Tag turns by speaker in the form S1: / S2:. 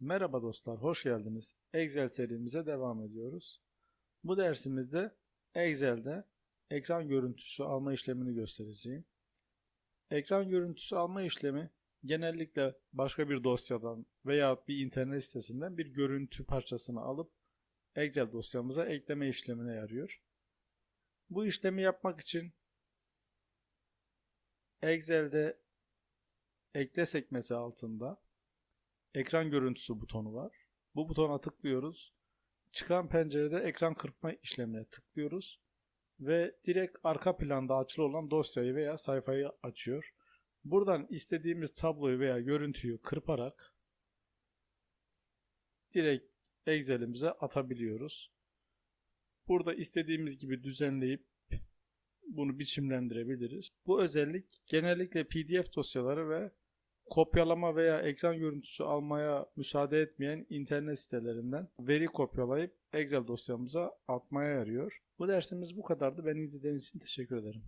S1: Merhaba dostlar, hoş geldiniz. Excel serimize devam ediyoruz. Bu dersimizde Excel'de ekran görüntüsü alma işlemini göstereceğim. Ekran görüntüsü alma işlemi genellikle başka bir dosyadan veya bir internet sitesinden bir görüntü parçasını alıp Excel dosyamıza ekleme işlemine yarıyor. Bu işlemi yapmak için Excel'de ekle sekmesi altında ekran görüntüsü butonu var. Bu butona tıklıyoruz. Çıkan pencerede ekran kırpma işlemine tıklıyoruz. Ve direkt arka planda açılı olan dosyayı veya sayfayı açıyor. Buradan istediğimiz tabloyu veya görüntüyü kırparak direkt Excel'imize atabiliyoruz. Burada istediğimiz gibi düzenleyip bunu biçimlendirebiliriz. Bu özellik genellikle PDF dosyaları ve kopyalama veya ekran görüntüsü almaya müsaade etmeyen internet sitelerinden veri kopyalayıp Excel dosyamıza atmaya yarıyor. Bu dersimiz bu kadardı. Beni izlediğiniz için teşekkür ederim.